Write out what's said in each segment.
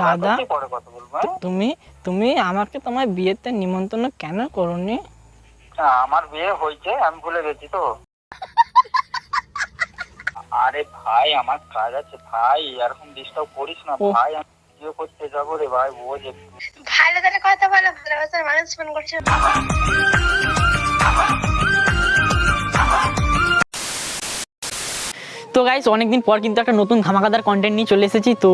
দাদা? পরে কথা বলব হ্যাঁ? তুমি তুমি আমাকে তোমার বিয়েতে নিমন্ত্রণ কেন করনি? আমার বিয়ে হয়েছে আমি ভুলে গেছি তো। আরে ভাই আমার কাজ আছে ভাই এরকম ডিস্টার্ব করিস না ভাই আমি বিয়ে করতে যাব রে ভাই বোঝ ভালো করে কথা বলো ভালোবাসার মানুষ ফোন করছে। তো গাইস অনেকদিন পর কিন্তু একটা নতুন ধামাকাদার কন্টেন্ট নিয়ে চলে এসেছি। তো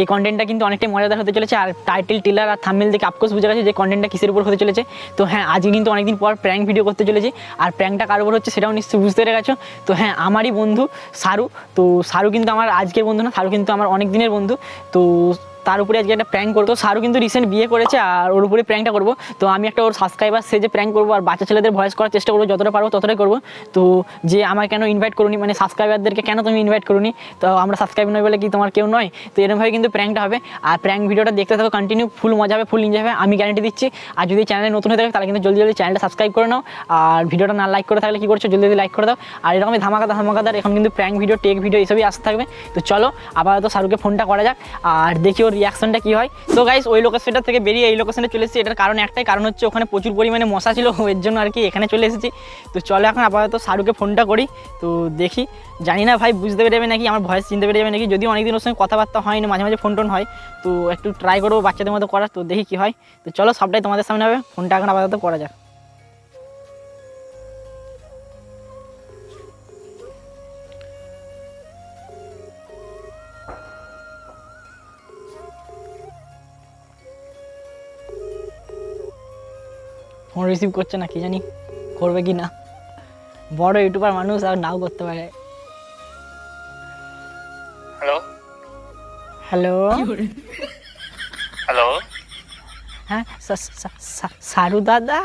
এই কন্টেন্টটা কিন্তু অনেকটাই মজাদার হতে চলেছে। আর টাইটেল টিলার আর থামমেল দেখে আপকোস বুঝে গেছে যে কন্টেন্টটা কিসের উপর হতে চলেছে। তো হ্যাঁ আজকে কিন্তু অনেকদিন পর প্র্যাঙ্ক ভিডিও করতে চলেছি। আর প্র্যাঙ্কটা কার উপর হচ্ছে সেটাও নিশ্চয়ই বুঝতে পেরে গেছো। তো হ্যাঁ আমারই বন্ধু সারু। তো সারু কিন্তু আমার আজকের বন্ধু না, সারু কিন্তু আমার অনেক দিনের বন্ধু। তো তার উপরে আজকে একটা প্র্যাঙ্ক করব। সারু কিন্তু রিসেন্ট বিয়ে করেছে আর ওর উপরে প্র্যাঙ্কটা করব। তো আমি একটা ওর সাবস্ক্রাইবার সে যে প্র্যাঙ্ক করব আর বাচ্চা ছেলেদের ভয়েস করার চেষ্টা করব, যতটা পারব ততটাই করব। তো যে আমার কেন ইনভাইট করুনি মানে সাবস্ক্রাইবারদেরকে কেন তুমি ইনভাইট করুনি, তো আমরা সাবস্ক্রাইব নয় বলে কি তোমার কেউ নয়? তো এরকমভাবে কিন্তু প্র্যাঙ্কটা হবে। আর প্র্যাঙ্ক ভিডিওটা দেখতে থাকো কন্টিনিউ ফুল মজা হবে ফুল এনজয় হবে, আমি গ্যারান্টি দিচ্ছি। আর যদি চ্যানেলে নতুন হয়ে থাকে, তাহলে কিন্তু জলদি জলদি চ্যানেলটা সাবস্ক্রাইব করে নাও। আর ভিডিওটা না লাইক করে থাকলে কি করছ? জলদি জলদি লাইক করে দাও। আর এরকমই ধামাকাদার ধামাকাদার এখন কিন্তু প্র্যাঙ্ক ভিডিও টেক ভিডিও এসবই আসতে থাকবে। তো চলো, আপাতত শাহরুখকে ফোনটা করা যাক। আর দেখি ওর রিয়াকশনটা কী হয়? তো গাইস ওই লোকেশনটা থেকে বেরিয়ে এই লোকেশনে চলে এসেছি। এটার কারণ একটাই, কারণ হচ্ছে ওখানে প্রচুর পরিমাণে মশা ছিল, এর জন্য আর কি এখানে চলে এসেছি। তো চলো এখন আপাতত শাহরুখকে ফোনটা করি, তো দেখি। জানি না ভাই, বুঝতে পেরে যাবে নাকি, আমার ভয়েস চিনতে পেরে যাবে নাকি, যদিও অনেকদিন ওর সঙ্গে কথাবার্তা হয় না মাঝে মাঝে ফোন টোন হয়। তো একটু ট্রাই করব বাচ্চাদের মতো করার, তো দেখি কী হয়। তো চলো, সবটাই তোমাদের সামনে হবে ফোনটা এখন আপাতত করা যাক। ফোন রিসিভ করছে না কি জানি করবে কি না। বড় ইউটিউবার মানুষ আর নাও করতে পারে। হ্যালো হ্যালো হ্যালো হ্যাঁ সা- সা- সা- সারু দাদা?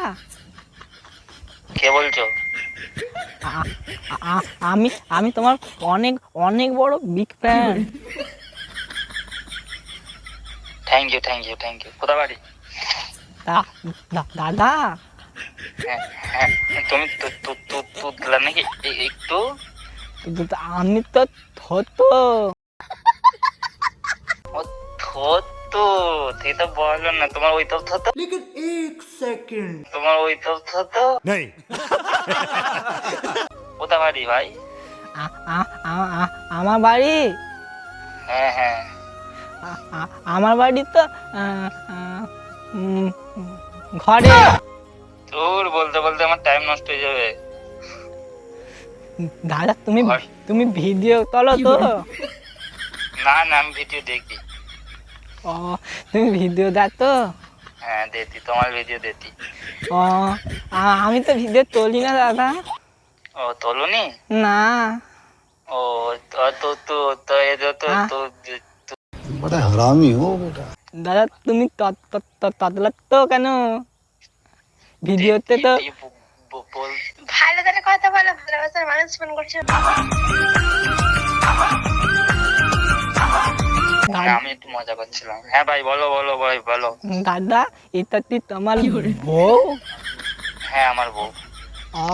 কে বলছো? আমি আমি তোমার অনেক অনেক বড় big fan thank you thank you thank you কোথা বাড়ি? দাদা তুমি তুতলা নাকি? একটু। তো- তো- তো আমি তো থতো। ও থতো। তুই তো বলল না তোমার ওই তো থতো। তোমার ওই তো থতো। नहीं কোথা বাড়ি ভাই আমার বাড়ি। হ্যাঁ হ্যাঁ। আমার বাড়ি তো ঘরে তোর বলতে বলতে আমার টাইম নষ্ট হয়ে যাবে দাদা তুমি ঘর। তুমি ভিডিও তোলো তো না না আমি ভিডিও দেখি ও তুমি ভিডিও দাও তো হ্যাঁ দেখি তোমার ভিডিও দেখি ও আ- আমি তো ভিডিও তুলি না দাদা ও তোলনি না ও তো তো তো তো এ তো তো হ্যাঁ। তো बड़ा हरामी हो बेटा দাদা তুমি তো কেন? ভিডিওতে তো ভালো করে কথা বলো ভালোবাসার মানুষ ফোন করছে। আমি একটু মজা করছিলাম। হ্যাঁ ভাই বলো বলো ভাই বলো। দাদা এটা কি তোমার বউ? হ্যাঁ আমার বউ।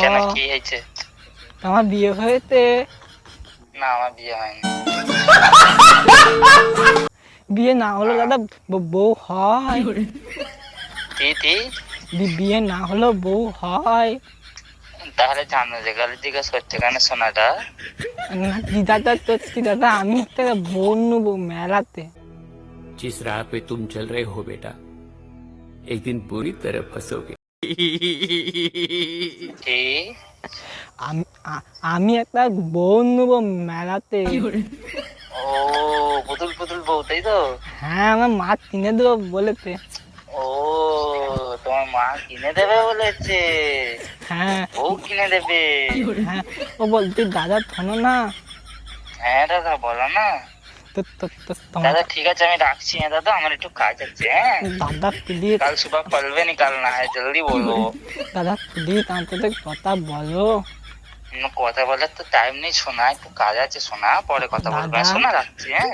কেন কি হয়েছে? তোমার বিয়ে হয়েছে? না আমার বিয়ে হয়নি। বিয়ে না হলো দাদা ব- বউ হয় তি তি বি- বিয়ে না হলো বউ হয় তাহলে জানো যে গালি জিজ্ঞাসা করছে কেন সোনাটা না কি দাদা তো কি দাদা আমি একটা বউ নেবো মেলাতে जिस राह पे तुम चल रहे हो बेटा एक दिन बुरी तरह फंसोगे কি আমি আ- আমি একটা বউ নেবো মেলাতে ও পুতুল পুতুল তাই তো? হ্যাঁ আমার মা কিনে দেবো বলেছে। ও তোমার মা কিনে দেবে বলেছে? হ্যাঁ। বউ কিনে দেবে? হ্যাঁ, ও বলতে দাদা থানো না। হ্যাঁ দাদা বলো না। দাদা ঠিক আছে আমি রাখছি হ্যাঁ দাদা আমার একটু কাজ আছে হ্যাঁ। দাদা প্লিজ। কাল সুবহ পলবে হ্যাঁ জলদি বলো। দাদা প্লিজ আমাকে কথা বলো। কথা বলার তো টাইম নেই শোনা একটু কাজ আছে শোনা পরে কথা বলব। শোনা রাখছি হ্যাঁ।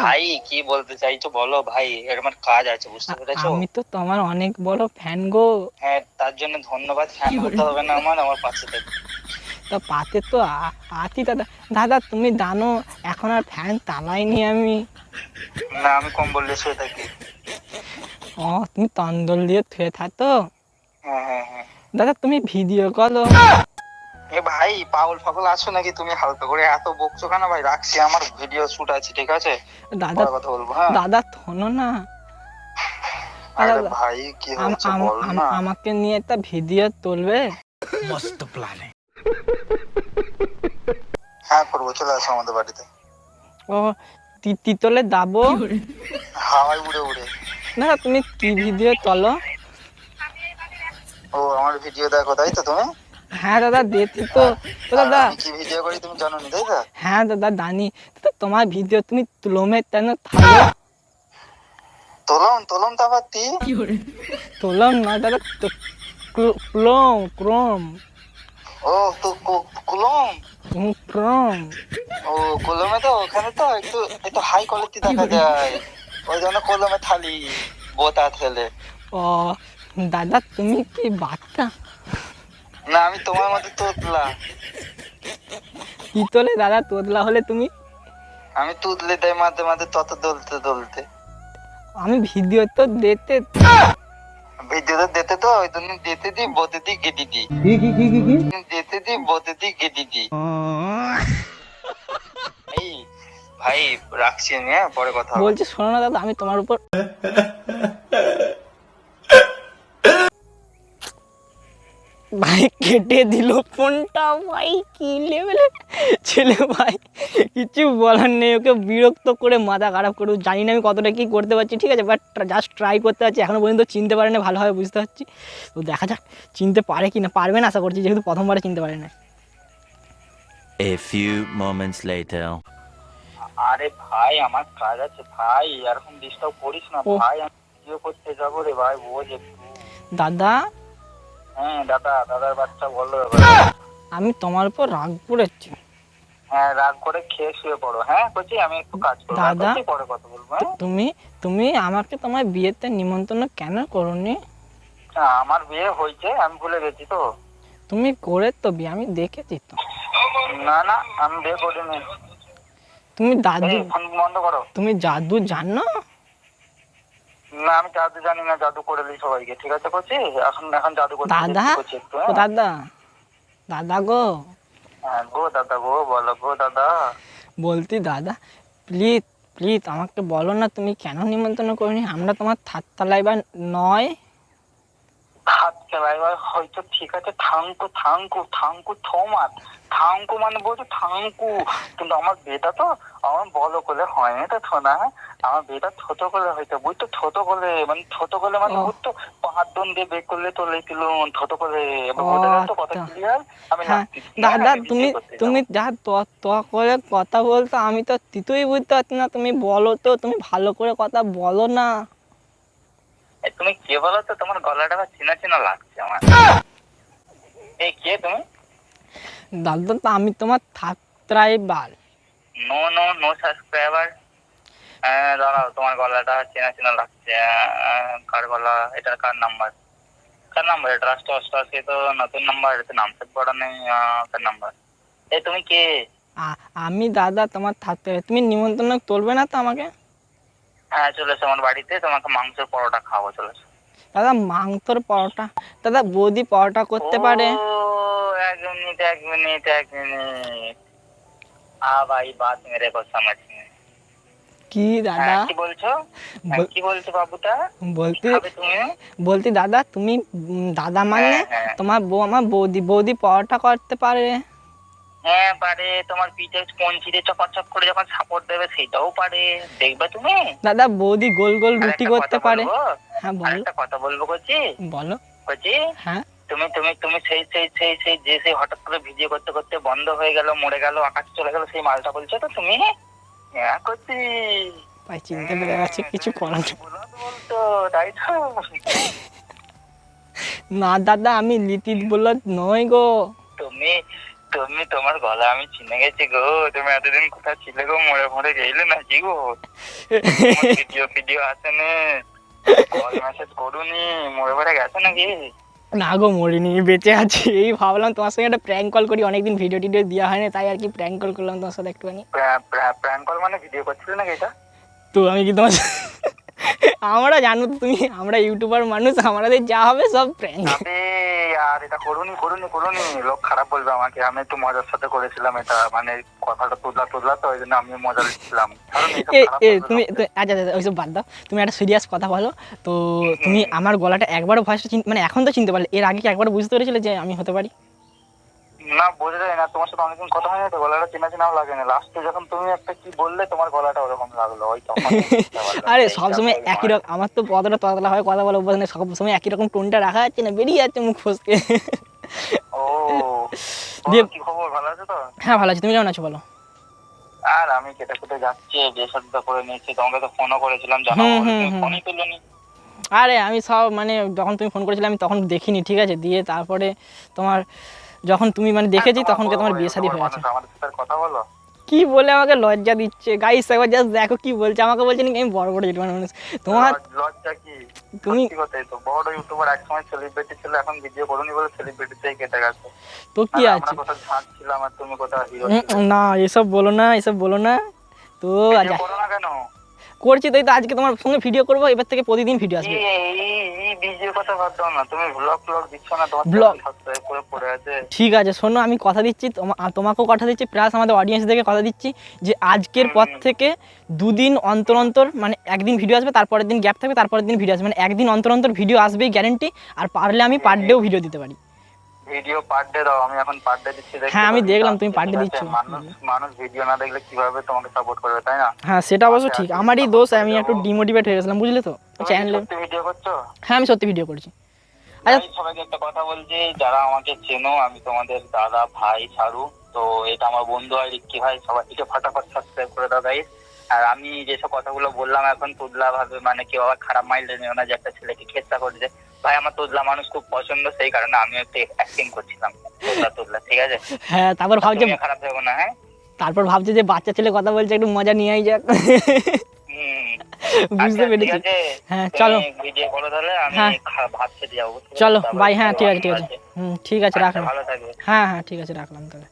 ভাই কি বলতে চাইছো বলো ভাই এর আমার কাজ আছে বুঝতে পেরেছ? আমি তো তোমার অনেক বড় ফ্যান গো। হ্যাঁ তার জন্য ধন্যবাদ ফ্যান হতে হবে না আমার আমার পাশে থেকে। তো পাতে তো আ- আছি দাদা। দাদা তুমি জানো এখন আর ফ্যান চালাইনি আমি। না আমি কম্বল দিয়ে শুয়ে থাকি। ও তুমি তন্দল দিয়ে থুয়ে থাকো? হ্যাঁ হ্যাঁ হ্যাঁ। দাদা তুমি ভিডিও করো এ ভাই পাগল ফাগল আছো নাকি? তুমি হালকা করে এত বকছো কেন ভাই? রাখছি আমার ভিডিও শুট আছে ঠিক আছে? দাদা কথা বলব হ্যাঁ? দাদা শোনো না। আরে ভাই কি হচ্ছে বল না। আমাকে নিয়ে একটা ভিডিও তুলবে? হ্যাঁ করব চলে আসো আমাদের বাড়িতে। ও তিতলে দাবো? হাওয়ায় উড়ে উড়ে। দাদা তুমি কি ভিডিও তোলো? ও আমার ভিডিও দেখো তাই তো তুমি? হ্যাঁ দাদা দেখি তো। তো দাদা কি ভিডিও করি তুমি জানো নি তাই তো? হ্যাঁ দাদা জানি। তো তোমার ভিডিও তুমি তুলমে কেন থাকো? তোলম তোলম তাপাতি তুলম না দাদা তো- ক্লোম ক্রোম ও তো কু- কুলম? ক্রোম। ও কলমে তো ওখানে তো একটু একটু হাই কোয়ালিটি দেখা যায়। ওই জন্য কলমে থালি বোতা ঠেলে ও দাদা তুমি কি বাচ্চা? না আমি তোমার মধ্যে তোতলা। পিতলে দাদা তোতলা হলে তুমি? আমি তুতলে দেয় মাঝে মাঝে তত দলতে দলতে। আমি ভিডিও তো দেখতে ভিডিওতে দিতে তো ওই জন্য দিতে দি বতে দি গেটি দি দিতে দি বতে দি গেটি দি এই ভাই রাখছি আমি হ্যাঁ পরে কথা বলছি শোনো না দাদা আমি তোমার উপর ভাই কেটে দিল ফোনটা ভাই কি লেভেলে ছেলে ভাই? কিছু বলার নেই ওকে বিরক্ত করে মাথা খারাপ করে জানি না আমি কতটা কি করতে পারছি ঠিক আছে? বাট জাস্ট ট্রাই করতে পারছি এখনও পর্যন্ত চিনতে পারে না ভালোভাবে বুঝতে পারছি। তো দেখা যাক চিনতে পারে কি না পারবে না আশা করছি যেহেতু প্রথমবারে চিনতে পারে না A few moments later. আরে ভাই আমার কাজ আছে ভাই এরকম ডিস্টার্ব করিস না ভাই আমি ভিডিও করতে যাব রে ভাই বোঝ দাদা হ্যাঁ দাদা দাদার বাচ্চা আমি তোমার উপর রাগ করেছি। হ্যাঁ রাগ করে খেয়ে শুয়ে পড়ো হ্যাঁ বলছি আমি একটু কাজ করব হ্যাঁ, দাদা? পরে কথা বলব হ্যাঁ? তুমি তুমি আমাকে তোমার বিয়েতে নিমন্ত্রণ কেন করনি? আমার বিয়ে হয়েছে আমি ভুলে গেছি তো। তুমি করে তো বিয়ে আমি দেখেছি তো। না না আমি বিয়ে করিনি। তুমি দাদু বন্ধ করো। তুমি জাদু জানো? না আমি জাদু জানি না জাদু করে দিই সবাইকে ঠিক আছে করছি এখন এখন জাদু দাদা? ও হ্যাঁ? দাদা? দাদা গো? হ্যাঁ গো দাদা গো বলো গো দাদা। বলতি দাদা প্লিজ প্লিজ আমাকে বলো না তুমি কেন নিমন্ত্রণ করিনি? আমরা তোমার থাকতালাই বা নয়। হয়তো ঠিক আছে thank you thank you thank you থমাত thank you মানে বলছে থাঙ্কু। কিন্তু আমার বিয়েটা তো আমার বলো করলে হয়নি তো শোনা। আমার বিয়েটা ছোট করলে হয়তো বুঝতো ছোট করলে মানে ছোট করলে মানে বুঝতো জন দিয়ে বের করলে তো লেছিল ছোট করে তো কথা আচ্ছা। ক্লিয়ার আমি হ্যাঁ দাদা তুমি তুমি যা ত- ত করে কথা বলতো আমি তো তিতুই বুঝতে পারছি না তুমি বলো তো তুমি ভালো করে কথা বলো না। তুমি কে বলো তো? তোমার গলাটা আবার চেনা চেনা লাগছে আমার। এই কে তুমি? দাদা তো আমি তোমার থাকতাই বাল নো নো নো সাবস্ক্রাইবার দাঁড়াও তোমার গলাটা চেনা চেনা লাগছে। কার গলা? এটা কার নাম্বার কার নাম্বার এটা রাষ্ট্র অষ্টআশি তো নতুন নাম্বার এটা নাম সেট করা নেই। কার নাম্বার এই তুমি কে? আমি দাদা তোমার থাকতে তুমি নিমন্ত্রণ তুলবে না তো আমাকে? হ্যাঁ চলে এসো আমার বাড়িতে তোমাকে মাংসের পরোটা খাওয়াবো চলে এসো। দাদা মাংসর পরোটা? দাদা বৌদি পরোটা করতে পারে? এক মিনিট এক মিনিট এক মিনিট। আ ভাই বাত মেরে কো সমঝ কি দাদা? হ্যাঁ, কি বলছো? হ্যাঁ, কি বলছো বাবুটা? বলতে বলতি দাদা তুমি দাদা মানে হ্যাঁ। তোমার বউ আমার বৌদি বৌদি পরোটা করতে পারে। হ্যাঁ পারে। তোমার পিঠে কঞ্চিতে চপাচপ করে যখন সাপোর্ট দেবে সেটাও পারে। দেখবে তুমি? দাদা বৌদি গোল গোল রুটি করতে পারে। হ্যাঁ বলো। আরেকটা কথা বলব করছি বলো। করছি হ্যাঁ। তুমি তুমি তুমি সেই সেই সেই সেই যে সেই হঠাৎ করে ভিডিও করতে করতে বন্ধ হয়ে গেল মরে গেল আকাশ চলে গেল সেই মালটা বলছো তো তুমি? হ্যাঁ করছি ভাই চিনতে পেরে গেছে কিছু করার বলতো তাই তো। না দাদা আমি লিটিল বলদ নই গো। তুমি তুমি তোমার গলা আমি চিনে গেছি গো। তুমি এতদিন কোথায় ছিলে গো? মরে মরে গেলে নাকি গো? ভিডিও ভিডিও আসে নে। কল মেসেজ করুনি। মরে মরে গেছে নাকি? না গো মরিনি। বেঁচে আছি। এই ভাবলাম তোমার সঙ্গে একটা প্র্যাঙ্ক কল করি। অনেকদিন ভিডিও টিডিও দেওয়া হয়নি তাই আর কি প্র্যাঙ্ক কল করলাম তোমার সাথে একটুখানি। প্র্যাঙ্ক কল মানে ভিডিও করছিলে নাকি এটা? তো আমি কি তোমার আমরা জানো তুমি আমরা ইউটিউবার মানুষ আমাদের যা হবে সব প্র্যাঙ্ক আর এটা করুনি করুনি করুনি লোক খারাপ বলবে আমাকে। আমি একটু মজার সাথে করেছিলাম এটা মানে কথাটা তুললা তুললা তো ওই জন্য আমি মজা লিখছিলাম তুমি লোকে। আচ্ছা আচ্ছা ওইসব বাদ দাও। তুমি একটা সিরিয়াস কথা বলো। তো তুমি আমার গলাটা একবারও ভয়েসটা মানে এখন তো চিনতে পারলে। এর আগে কি একবার বুঝতে পেরেছিলে যে আমি হতে পারি? না বোঝা যায় না। তোমার সাথে অনেকদিন কথা হয়নি তো গলাটা চেনা চেনাও লাগে না লাস্টে যখন তুমি একটা কি বললে তোমার গলাটা ওরকম লাগল। ওই তখন আরে সবসময় একই রকম আমার তো পদটা ততলা হয় কথা বলা অভ্যাস নেই। সবসময় একই রকম টোনটা রাখা যাচ্ছে না বেরিয়ে যাচ্ছে মুখ ফসকে। ও দিয়ে- কি খবর? ভালো আছে তো? হ্যাঁ ভালো আছি। তুমি কেমন আছো বলো? আর আমি কেটে কেটে যাচ্ছি শাদিটা করে নিয়েছি। তোমাকে তো ফোনও করেছিলাম জানো হুম, হুম, তুমি হুম। ফোনই তুলনি। আরে আমি সব মানে যখন তুমি ফোন করেছিলে আমি তখন দেখিনি ঠিক আছে? দিয়ে তারপরে তোমার যখন তুমি মানে দেখেছি আর তখন বড় তোমার বিয়ে শাদী হয়ে আছে সাথে কথা বলো। কি বলে আমাকে লজ্জা দিচ্ছে? গাইস একবার জাস্ট দেখো কি বলছে। আমাকে বলছে নাকি আমি বড় বড় ইউটিউবার মানুষ। তোমার লজ্জা কি? তুমি- তো বড় ইউটিউবার এক সময় সেলিব্রিটি ছিল এখন ভিডিও করুনি বলে সেলিব্রিটিতেই কেটে গেছে। তো কি আছে আমরা কোথাও ঝাঁক ছিলাম আর তুমি কোথাও হিরো না এসব বলো না এসব বলো না। তো আচ্ছা। করো না কেন? করছি তাই তো আজকে তোমার সঙ্গে ভিডিও করব এবার থেকে প্রতিদিন ভিডিও আসবে। ঠিক আছে শোনো আমি কথা দিচ্ছি তোমা- তোমাকেও কথা দিচ্ছি প্লাস আমাদের অডিয়েন্স থেকে কথা দিচ্ছি যে আজকের পর থেকে দুদিন অন্তর অন্তর মানে একদিন ভিডিও আসবে তারপরের দিন গ্যাপ থাকবে তারপরের দিন ভিডিও আসবে মানে একদিন অন্তর অন্তর ভিডিও আসবেই গ্যারেন্টি আর পারলে আমি পার ডেও ভিডিও দিতে পারি। ভিডিও পার ডে দাও আমি এখন পার ডে দিচ্ছি দেখতে হ্যাঁ, আমি দেখলাম তুমি দিচ্ছ। মানুষ মানুষ ভিডিও না দেখলে কীভাবে তোমাকে সাপোর্ট করবে তাই না? হ্যাঁ সেটা অবশ্য ঠিক। আচ্ছা, আমারই আচ্ছা, দোষ আমি একটু ডিমোটিভেট হয়ে গেছিলাম বুঝলে তো? চ্যানেলে ভিডিও করছ? হ্যাঁ আমি সত্যি ভিডিও করছি। আচ্ছা। সবাইকে একটা কথা বলছি যারা আমাকে চেনো আমি তোমাদের দাদা ভাই সারু তো এটা আমার বন্ধু হয় রিক্কি ভাই সবাইকে ফটাফট সাবস্ক্রাইব করে দাও গাইস আর আমি যেসব কথাগুলো বললাম এখন তুদলা ভাবে মানে কেউ আবার খারাপ মাইন্ড নিও না যে একটা ছেলেকে খেচ্ছা করছে। ভাই আমার তুদলা মানুষ খুব পছন্দ সেই কারণে আমি একটু অ্যাক্টিং করছিলাম। তুদলা তুদলা ঠিক আছে? হ্যাঁ তারপর ভাবছে খারাপ না হ্যাঁ? তারপর ভাবছে যে বাচ্চা ছেলে কথা বলছে একটু মজা নিয়েই যাক। বুঝতে আচ্ছা, পেরেছি। হ্যাঁ, চলো। ভিডিও করো তাহলে আমি হ্যাঁ। ভাত খেতে যাব। চলো বাই হ্যাঁ ঠিক আছে ঠিক আছে। হুম ঠিক আছে আচ্ছা, রাখলাম। হ্যাঁ হ্যাঁ ঠিক আছে রাখলাম তাহলে।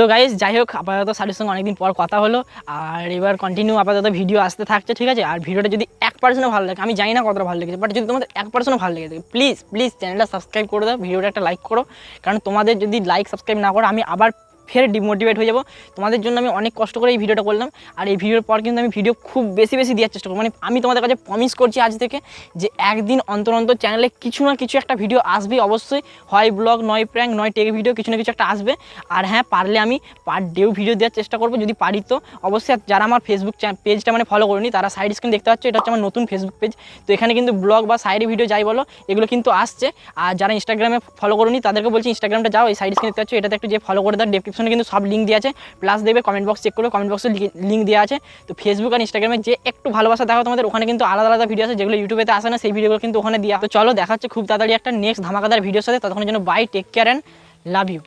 তো গাইজ যাই হোক, আপাতত স্যারের সঙ্গে অনেকদিন পর কথা হলো, আর এবার কন্টিনিউ আপাতত ভিডিও আসতে থাকছে, ঠিক আছে? আর ভিডিওটা যদি এক পার্সেন্টও ভালো লাগে আমি জানি না কতটা ভালো লেগেছে বাট যদি তোমাদের এক পার্সেন্টও ভালো লেগে থাকে প্লিজ প্লিজ চ্যানেলটা সাবস্ক্রাইব করে দাও ভিডিওটা একটা লাইক করো, কারণ তোমাদের যদি লাইক সাবস্ক্রাইব না করো, আমি আবার ফের ডিমোটিভেট হয়ে যাব। তোমাদের জন্য আমি অনেক কষ্ট করে এই ভিডিওটা করলাম। আর এই ভিডিওর পর কিন্তু আমি ভিডিও খুব বেশি বেশি দেওয়ার চেষ্টা করব। মানে আমি তোমাদের কাছে প্রমিস করছি আজ থেকে যে একদিন অন্তর অন্তর চ্যানেলে কিছু না কিছু একটা ভিডিও আসবে অবশ্যই। হয় ব্লগ নয় প্র্যাঙ্ক নয় টেক ভিডিও কিছু না কিছু একটা আসবে। আর হ্যাঁ পারলে আমি পার ডেও ভিডিও দেওয়ার চেষ্টা করব যদি পারি তো। অবশ্যই যারা আমার ফেসবুক পেজটা মানে ফলো করেনি, তারা সাইড স্ক্রিন দেখতে পাচ্ছ, এটা হচ্ছে আমার নতুন ফেসবুক পেজ তো এখানে কিন্তু ব্লগ বা সাইডে ভিডিও যাই বলো, এগুলো কিন্তু আসছে। আর যারা ইনস্টাগ্রামে ফলো করুনি, তাদেরকে বলছি ইনস্টাগ্রামটা যাও, এই সাইড স্ক্রিন দেখতে পাচ্ছ, এটাতে একটু যে ফলো করে দাও ডেসক্রিপশনে কিন্তু সব লিঙ্ক দেওয়া আছে। প্লাস দেবে কমেন্ট বক্স চেক করবে কমেন্ট বক্সে লিঙ্ক দেওয়া আছে। তো ফেসবুক আর ইনস্টাগ্রামে যে একটু ভালোবাসা দেখো তোমাদের, ওখানে কিন্তু আলাদা আলাদা ভিডিও আছে, যেগুলো ইউটিউবেতে আসে না, সেই ভিডিওগুলো কিন্তু ওখানে দেওয়া তো চলো দেখাচ্ছে খুব তাড়াতাড়ি একটা নেক্সট ধামাকাদার ভিডিওর সাথে। ততক্ষণের জন্য bye take care and love you